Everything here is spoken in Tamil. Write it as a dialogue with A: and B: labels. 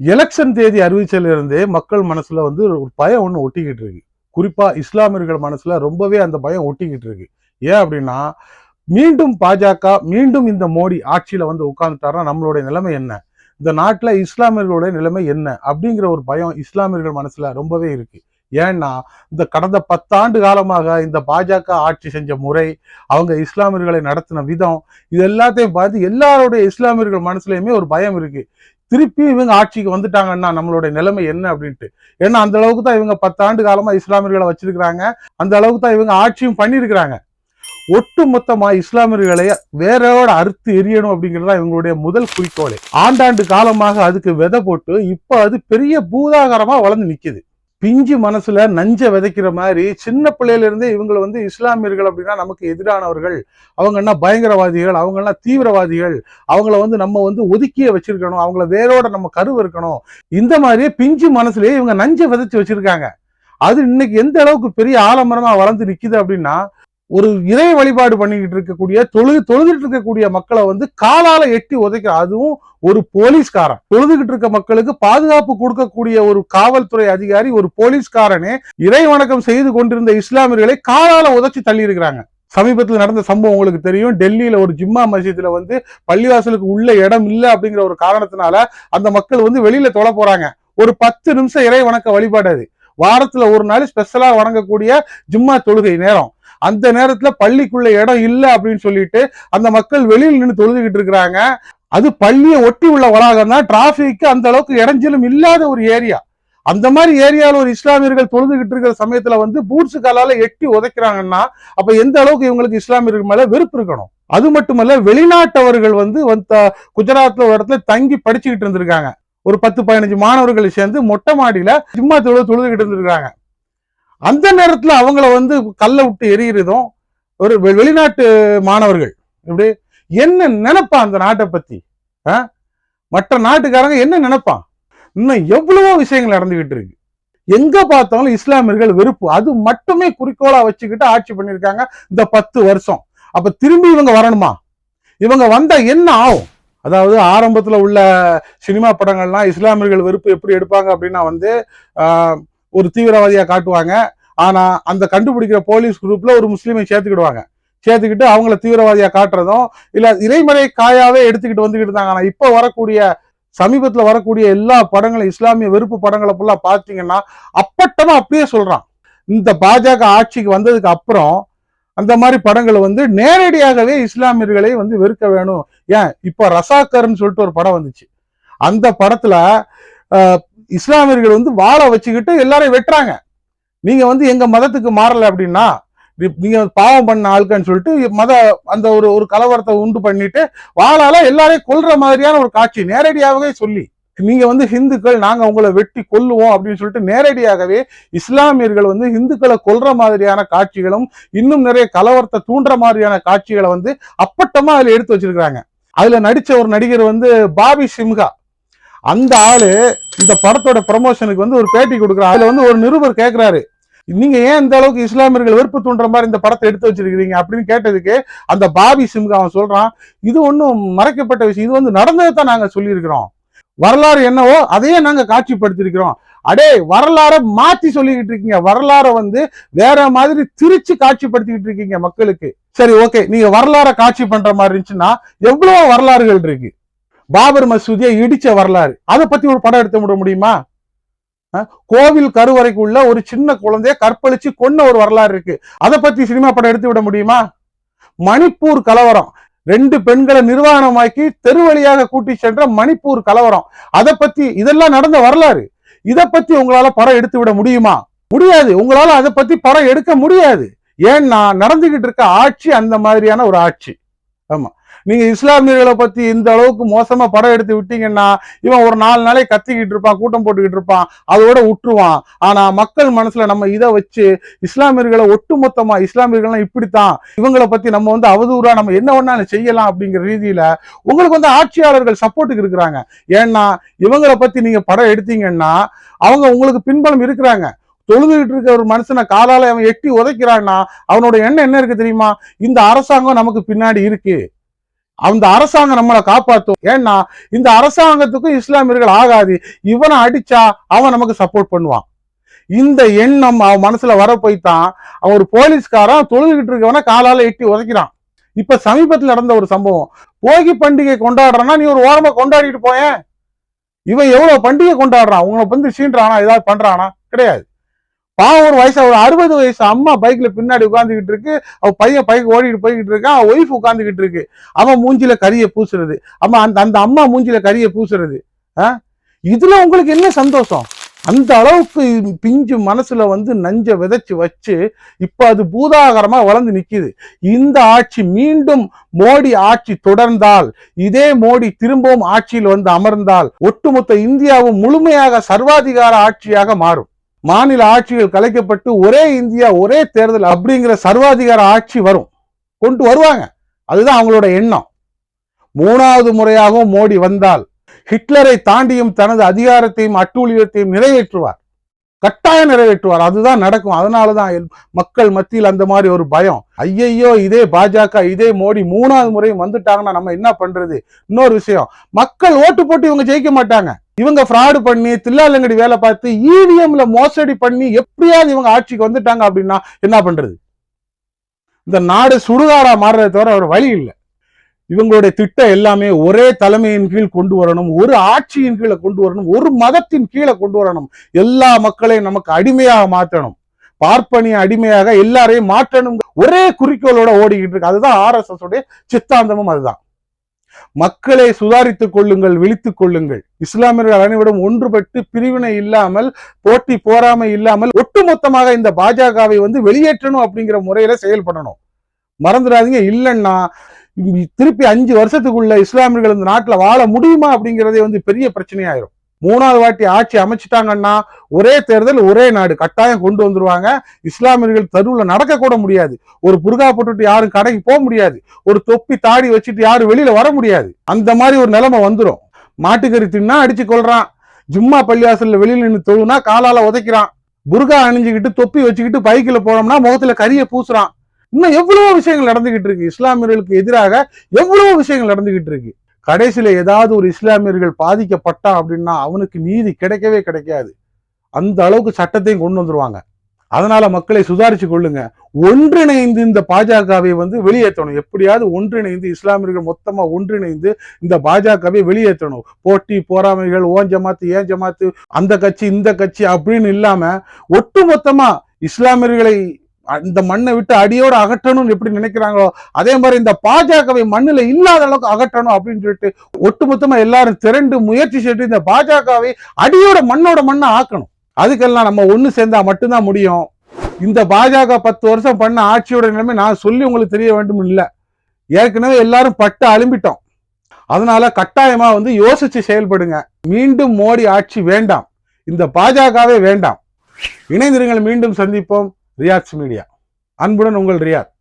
A: எலெக்ஷன் தேதி அறிவிச்சல இருந்தே மக்கள் மனசுல வந்து ஒரு பயம் ஒண்ணு ஒட்டிக்கிட்டு இருக்கு. குறிப்பா இஸ்லாமியர்கள் மனசுல ரொம்பவே அந்த பயம் ஒட்டிக்கிட்டு இருக்கு. ஏன் அப்படின்னா மீண்டும் பாஜக மீண்டும் இந்த மோடி ஆட்சியில வந்து உட்கார்ந்துட்டாருன்னா நம்மளுடைய நிலைமை என்ன? இந்த நாட்டுல இஸ்லாமியர்களுடைய நிலைமை என்ன? அப்படிங்கிற ஒரு பயம் இஸ்லாமியர்கள் மனசுல ரொம்பவே இருக்கு. ஏன்னா இந்த கடந்த பத்தாண்டு காலமாக இந்த பாஜக ஆட்சி செஞ்ச முறை அவங்க இஸ்லாமியர்களை நடத்தின விதம் இது எல்லாத்தையும் பார்த்து எல்லாருடைய இஸ்லாமியர்கள் மனசுலயுமே ஒரு பயம் இருக்கு. திருப்பி இவங்க ஆட்சிக்கு வந்துட்டாங்கன்னா நம்மளுடைய நிலைமை என்ன அப்படின்ட்டு? ஏன்னா அந்த அளவுக்கு தான் இவங்க பத்தாண்டு காலமா இஸ்லாமியர்களை வச்சிருக்கிறாங்க. அந்த அளவுக்கு தான் இவங்க ஆட்சியும் பண்ணியிருக்கிறாங்க. ஒட்டு மொத்தமா இஸ்லாமியர்களை வேறோட அறுத்து எரியணும் அப்படிங்கிறதா இவங்களுடைய முதல் குறிக்கோளே. ஆண்டாண்டு காலமாக அதுக்கு விதை போட்டு இப்ப அது பெரிய பூதாகரமா வளர்ந்து நிக்குது. பிஞ்சு மனசுல நஞ்ச விதைக்கிற மாதிரி சின்ன பிள்ளையிலிருந்தே இவங்களை வந்து இஸ்லாமியர்கள் அப்படின்னா நமக்கு எதிரானவர்கள். அவங்க என்ன பயங்கரவாதிகள் அவங்க தீவிரவாதிகள் அவங்கள வந்து நம்ம வந்து ஒதுக்கியே வச்சிருக்கணும் அவங்கள வேரோட நம்ம கருவு இருக்கணும். இந்த மாதிரியே பிஞ்சு மனசுலயே இவங்க நஞ்ச விதைச்சு வச்சிருக்காங்க. அது இன்னைக்கு எந்த அளவுக்கு பெரிய ஆலமரமா வளர்ந்து நிக்குது அப்படின்னா ஒரு இறை வழிபாடு பண்ணிக்கிட்டு இருக்கக்கூடிய தொழுது தொழுதுட்டு இருக்கக்கூடிய மக்களை வந்து காலால எட்டி உதைக்கிற அதுவும் ஒரு போலீஸ்காரன். தொழுதுகிட்டு இருக்க மக்களுக்கு பாதுகாப்பு கொடுக்கக்கூடிய ஒரு காவல்துறை அதிகாரி ஒரு போலீஸ்காரனே இறை வணக்கம் செய்து கொண்டிருந்த இஸ்லாமியர்களை காலால உதைச்சி தள்ளி இருக்கிறாங்க சமீபத்தில் நடந்த சம்பவம் உங்களுக்கு தெரியும். டெல்லியில ஒரு ஜிம்மா மசித்துல வந்து பள்ளிவாசலுக்கு உள்ள இடம் இல்லை அப்படிங்கிற ஒரு காரணத்தினால அந்த மக்கள் வந்து வெளியில தொலை போறாங்க. ஒரு பத்து நிமிஷம் இறை வணக்க வழிபாடு அது. வாரத்துல ஒரு நாள் ஸ்பெஷலா வணங்கக்கூடிய ஜிம்மா தொழுகை நேரம். அந்த நேரத்துல பள்ளிக்குள்ள இடம் இல்லை அப்படின்னு சொல்லிட்டு அந்த மக்கள் வெளியில் நின்று தொழுதுகிட்டு இருக்கிறாங்க. அது பள்ளியை ஒட்டி உள்ள வளாகம் தான். டிராபிக்கு அந்த அளவுக்கு இடைஞ்சலும் இல்லாத ஒரு ஏரியா. அந்த மாதிரி ஏரியாவில் ஒரு இஸ்லாமியர்கள் தொழுதுகிட்டு இருக்கிற சமயத்துல வந்து பூட்ஸு காலால எட்டி உதைக்கிறாங்கன்னா அப்ப எந்த அளவுக்கு இவங்களுக்கு இஸ்லாமியர்கள் மேல வெறுப்பு இருக்கணும்? அது மட்டுமல்ல வெளிநாட்டவர்கள் வந்து வந்த குஜராத்ல ஒரு இடத்துல தங்கி படிச்சுக்கிட்டு இருந்திருக்காங்க. ஒரு பத்து பதினஞ்சு மாணவர்கள் சேர்ந்து மொட்டை மாடியில சிம்மா தொழுது தொழுதுகிட்டு இருந்திருக்காங்க. அந்த நேரத்தில் அவங்கள வந்து கல்லை விட்டு எரியிறதும் ஒரு வெ- வெளிநாட்டு மாணவர்கள் இப்படி என்ன நினைப்பான் அந்த நாட்டை பத்தி? ஆ? மற்ற நாட்டுக்காரங்க என்ன நினைப்பான் இன்னும் எவ்வளவோ விஷயங்கள் நடந்துகிட்டு இருக்கு. எங்க பார்த்தாலும் இஸ்லாமியர்கள் வெறுப்பு. அது மட்டுமே குறிக்கோளா வச்சுக்கிட்டு ஆட்சி பண்ணியிருக்காங்க இந்த பத்து வருஷம். அப்ப திரும்பி இவங்க வரணுமா? இவங்க வந்தா என்ன ஆகும்? அதாவது ஆரம்பத்துல உள்ள சினிமா படங்கள்லாம் இஸ்லாமியர்கள் வெறுப்பு எப்படி எடுப்பாங்க அப்படின்னா வந்து ஒரு தீவிரவாதியாக காட்டுவாங்க. ஆனால் அந்த கண்டுபிடிக்கிற போலீஸ் குரூப்பில் ஒரு முஸ்லீமை சேர்த்துக்கிடுவாங்க. சேர்த்துக்கிட்டு அவங்கள தீவிரவாதியாக காட்டுறதும் இல்லை இறைமறை காயாவே எடுத்துக்கிட்டு வந்துக்கிட்டு இருந்தாங்க. ஆனால் இப்போ வரக்கூடிய சமீபத்தில் வரக்கூடிய எல்லா படங்களும் இஸ்லாமிய வெறுப்பு படங்களை ஃபுல்லாக பார்த்தீங்கன்னா அப்பட்டமாக அப்படியே சொல்கிறான் இந்த பாஜக ஆட்சிக்கு வந்ததுக்கு அப்புறம் அந்த மாதிரி படங்களை வந்து நேரடியாகவே இஸ்லாமியர்களை வந்து வெறுக்க வேணும். ஏன்? இப்போ ரசாக்கர்னு சொல்லிட்டு ஒரு படம் வந்துச்சு. அந்த படத்தில் இஸ்லாமியர்கள் வந்து வாழை வச்சுக்கிட்டு எல்லாரையும் வெட்டுறாங்க. நீங்க வந்து எங்க மதத்துக்கு மாறல அப்படின்னா நீங்க பாவம் பண்ண ஆளுக்கன்னு சொல்லிட்டு மத அந்த ஒரு ஒரு கலவரத்தை உண்டு பண்ணிட்டு வாழால எல்லாரையும் கொல்ற மாதிரியான ஒரு காட்சி நேரடியாகவே சொல்லி நீங்க வந்து ஹிந்துக்கள் நாங்க உங்களை வெட்டி கொல்லுவோம் அப்படின்னு சொல்லிட்டு நேரடியாகவே இஸ்லாமியர்கள் வந்து ஹிந்துக்களை கொல்ற மாதிரியான காட்சிகளும் இன்னும் நிறைய கலவரத்தை தூண்டுற மாதிரியான காட்சிகளை வந்து அப்பட்டமா அதுல எடுத்து வச்சிருக்கிறாங்க. அதுல நடிச்ச ஒரு நடிகர் வந்து பாபி சிம்ஹா. அந்த ஆளு இந்த படத்தோட ப்ரமோஷனுக்கு வந்து ஒரு பேட்டி கொடுக்குறாரு அதுல வந்து ஒரு நிருபர் கேட்கிறாரு நீங்க ஏன் இந்த அளவுக்கு இஸ்லாமியர்கள் வெறுப்பு தூண்டுற மாதிரி இந்த படத்தை எடுத்து வச்சிருக்கிறீங்க அப்படின்னு கேட்டதுக்கு அந்த பாபி சிம்கா அவன் சொல்றான் இது ஒன்றும் மறைக்கப்பட்ட விஷயம். இது வந்து நடந்ததை தான் நாங்க சொல்லியிருக்கிறோம். வரலாறு என்னவோ அதையே நாங்க காட்சிப்படுத்திருக்கிறோம் அடே வரலாறை மாத்தி சொல்லிக்கிட்டு இருக்கீங்க. வரலாறை வந்து வேற மாதிரி திரிச்சு காட்சிப்படுத்திக்கிட்டு இருக்கீங்க மக்களுக்கு. சரி ஓகே நீங்க வரலாறை காட்சி பண்ற மாதிரி இருந்துச்சுன்னா எவ்வளவு வரலாறுகள் இருக்கு. பாபர் மசூதியை இடிச்ச வரலாறு. அதை பத்தி ஒரு படம் எடுத்து விட முடியுமா? கோவில் கருவறைக்குள்ள ஒரு சின்ன குழந்தைய கற்பழிச்சு கொன்ன ஒரு வரலாறு இருக்கு. அதை பத்தி சினிமா படம் எடுத்து விட முடியுமா? மணிப்பூர் கலவரம். ரெண்டு பெண்களை நிர்வாணமாக்கி தெரு வழியாக கூட்டி சென்ற மணிப்பூர் கலவரம். அதை பத்தி இதெல்லாம் நடந்த வரலாறு. இதை பத்தி உங்களால படம் எடுத்து விட முடியுமா? முடியாது. உங்களால அதை பத்தி படம் எடுக்க முடியாது. ஏன்னா நடந்துகிட்டு இருக்க ஆட்சி அந்த மாதிரியான ஒரு ஆட்சி. ஆமா. நீங்க இஸ்லாமியர்களை பத்தி இந்த அளவுக்கு மோசமா படம் எடுத்து விட்டீங்கன்னா இவன் ஒரு நாலு நாளே கத்திக்கிட்டு இருப்பான் கூட்டம் போட்டுக்கிட்டு இருப்பான் அதோட விட்டுருவான் ஆனா மக்கள் மனசுல நம்ம இதை வச்சு இஸ்லாமியர்களை ஒட்டுமொத்தமா இஸ்லாமியர்கள்லாம் இப்படித்தான் இவங்களை பத்தி நம்ம வந்து அவதூறா நம்ம என்ன வேணாலும் செய்யலாம் அப்படிங்கிற ரீதியில உங்களுக்கு வந்து ஆட்சியாளர்கள் சப்போர்ட்டுக்கு இருக்கிறாங்க. ஏன்னா இவங்களை பத்தி நீங்க படம் எடுத்தீங்கன்னா அவங்க உங்களுக்கு பின்பலம் இருக்கிறாங்க. தொழுதுகிட்டு இருக்க ஒரு மனுஷனை காலால அவன் எட்டி உதைக்கிறான்னா அவனோட எண்ணம் என்ன இருக்கு தெரியுமா? இந்த அரசாங்கம் நமக்கு பின்னாடி இருக்கு. அந்த அரசாங்கம் நம்மளை காப்பாற்றும் ஏன்னா இந்த அரசாங்கத்துக்கும் இஸ்லாமியர்கள் ஆகாது. இவனை அடிச்சா அவன் நமக்கு சப்போர்ட் பண்ணுவான். இந்த எண்ணம் அவன் மனசுல வர போய்தான் அவர் அவன் ஒரு போலீஸ்காரன் தொழுதுகிட்டு இருக்கவன காலால எட்டி உதைக்கிறான். இப்ப சமீபத்தில் நடந்த ஒரு சம்பவம். போகி பண்டிகை கொண்டாடுறனா நீ ஒரு ஓரமா கொண்டாடிட்டு போயேன். இவன் எவ்வளவு பண்டிகை கொண்டாடுறான்? உங்களை வந்து சீன்றானா ஏதாவது பண்றானா? கிடையாது. பாவம் ஒரு வயசு ஒரு அறுபது வயசு அம்மா பைக்ல பின்னாடி உட்காந்துக்கிட்டு இருக்கு. அவ பையன் பைக் ஓடிட்டு போய்கிட்டு இருக்கான் அவன் ஒய்ஃப் உட்காந்துக்கிட்டு இருக்கு. அவன் மூஞ்சில கறியை பூசுறது. அம்மா அந்த அந்த அம்மா மூஞ்சில கறியை பூசுறது. ஆ? இதுல உங்களுக்கு என்ன சந்தோஷம்? அந்த அளவுக்கு பிஞ்சு மனசுல வந்து நஞ்ச விதைச்சு வச்சு இப்ப அது பூதாகரமா வளர்ந்து நிக்குது. இந்த ஆட்சி மீண்டும் மோடி ஆட்சி தொடர்ந்தால் இதே மோடி திரும்பவும் ஆட்சியில் வந்து அமர்ந்தால் ஒட்டுமொத்த இந்தியாவும் முழுமையாக சர்வாதிகார ஆட்சியாக மாறும். மாநில ஆட்சிகள் கலைக்கப்பட்டு ஒரே இந்தியா ஒரே தேர்தல் அப்படிங்கிற சர்வாதிகார ஆட்சி வரும். கொண்டு வருவாங்க. அதுதான் அவங்களோட எண்ணம். மூணாவது முறையாகவும் மோடி வந்தால் ஹிட்லரை தாண்டியும் தனது அதிகாரத்தையும் அட்டூழியத்தையும் நிறைவேற்றுவார். கட்டாயம் நிறைவேற்றுவார். அதுதான் நடக்கும். அதனால தான் மக்கள் மத்தியில் அந்த மாதிரி ஒரு பயம். ஐயையோ இதே பாஜக இதே மோடி மூணாவது முறையும் வந்துட்டாங்கன்னா நம்ம என்ன பண்றது? இன்னொரு விஷயம். மக்கள் ஓட்டு போட்டு இவங்க ஜெயிக்க மாட்டாங்க. இவங்க ஃப்ராடு பண்ணி தில்லாலங்கடி வேலை பார்த்து இவிஎம்ல மோசடி பண்ணி எப்படியாவது இவங்க ஆட்சிக்கு வந்துட்டாங்க அப்படின்னா என்ன பண்றது? இந்த நாடு சுடுகாடா மாறுறதை தவிர ஒரு வழி இல்லை. இவங்களுடைய திட்டம் எல்லாமே ஒரே தலைமையின் கீழ் கொண்டு வரணும் ஒரு ஆட்சியின் கீழே கொண்டு வரணும் ஒரு மதத்தின் கீழே கொண்டு வரணும். எல்லா மக்களையும் நமக்கு அடிமையாக மாற்றணும். பார்ப்பனிய அடிமையாக எல்லாரையும் மாற்றணும். ஒரே குறிக்கோளோட ஓடிக்கிட்டு இருக்கு. அதுதான் ஆர்எஸ்எஸ் உடைய சித்தாந்தமும் அதுதான். மக்களை சுதாரித்துக் கொள்ளுங்கள் விழித்துக் கொள்ளுங்கள். இஸ்லாமியர்கள் அனைவரும் ஒன்றுபட்டு பிரிவினை இல்லாமல் போட்டி போராமை இல்லாமல் ஒட்டுமொத்தமாக இந்த பாஜகவை வந்து வெளியேற்றணும் அப்படிங்கிற முறையில செயல்படணும். மறந்துடாதீங்க. இல்லைன்னா திருப்பி அஞ்சு வருஷத்துக்குள்ள இஸ்லாமியர்கள் இந்த நாட்டில் வாழ முடியுமா அப்படிங்கிறதே வந்து பெரிய பிரச்சனையாயிரும். மூணாவது வாட்டி ஆட்சி அமைச்சிட்டாங்கன்னா ஒரே தேர்தல் ஒரே நாடு. கட்டாயம் கொண்டு வந்துருவாங்க. இஸ்லாமியர்கள் தருவில் நடக்க கூட முடியாது. ஒரு புருகா போட்டுட்டு யாரும் கடைக்கு போக முடியாது. ஒரு தொப்பி தாடி வச்சுட்டு யாரும் வெளியில வர முடியாது. அந்த மாதிரி ஒரு நிலைமை வந்துடும் மாட்டுக்கறி தின்னா அடிச்சு கொள்றான் ஜும்மா பள்ளிவாசல்ல வெளியில் நின்று தொழுனா காலால உதைக்கிறான். புருகா அணிஞ்சுக்கிட்டு தொப்பி வச்சுக்கிட்டு பைக்கில் போனோம்னா முகத்துல கறியை பூசுறான். இன்னும் எவ்வளவோ விஷயங்கள் நடந்துகிட்டு இருக்கு. இஸ்லாமியர்களுக்கு எதிராக எவ்வளவோ விஷயங்கள் நடந்துகிட்டு இருக்கு. கடைசியில ஏதாவது ஒரு இஸ்லாமியர்கள் பாதிக்கப்பட்டா அப்படின்னா அவனுக்கு நீதி கிடைக்கவே கிடைக்காது. அந்த அளவுக்கு சட்டத்தையும் கொண்டு வந்துருவாங்க. அதனால மக்களை சுதாரிச்சு கொள்ளுங்க. ஒன்றிணைந்து இந்த பாஜகவை வந்து வெளியேற்றணும். எப்படியாவது ஒன்றிணைந்து இஸ்லாமியர்கள் மொத்தமா ஒன்றிணைந்து இந்த பாஜகவை வெளியேற்றணும். போட்டி போராமைகள் ஓன் ஜமாத்து ஏன் ஜமாத்து அந்த கட்சி இந்த கட்சி அப்படின்னு இல்லாம ஒட்டுமொத்தமா இஸ்லாமியர்களை அந்த மண்ணை விட்டு அடியோட அகற்றணும்னு எப்படி நினைக்கிறாங்களோ அதே மாதிரி இந்த பாஜகவை மண்ணுல இல்லாத அளவுக்கு அகற்றணும் அப்படின்னு சொல்லிட்டு ஒட்டுமொத்தமா எல்லாரும் திரண்டு முயற்சி செய்து இந்த பாஜகவை அடியோட மண்ணோட மண்ணை ஆக்கணும். அதுக்கெல்லாம் நம்ம ஒண்ணு சேர்ந்தா மட்டும்தான் முடியும். இந்த பாஜக பத்து வருஷம் பண்ண ஆட்சியோட நிலைமை நான் சொல்லி உங்களுக்கு தெரிய வேண்டும் இல்லை. ஏற்கனவே எல்லாரும் பட்டு அலும்பிட்டோம். அதனால கட்டாயமா வந்து யோசிச்சு செயல்படுங்க. மீண்டும் மோடி ஆட்சி வேண்டாம். இந்த பாஜகவே வேண்டாம். இணைந்திருங்கள் மீண்டும் சந்திப்போம். ரியாக்ஸ் மீடியா. அன்புடன் உங்கள் ரியாத்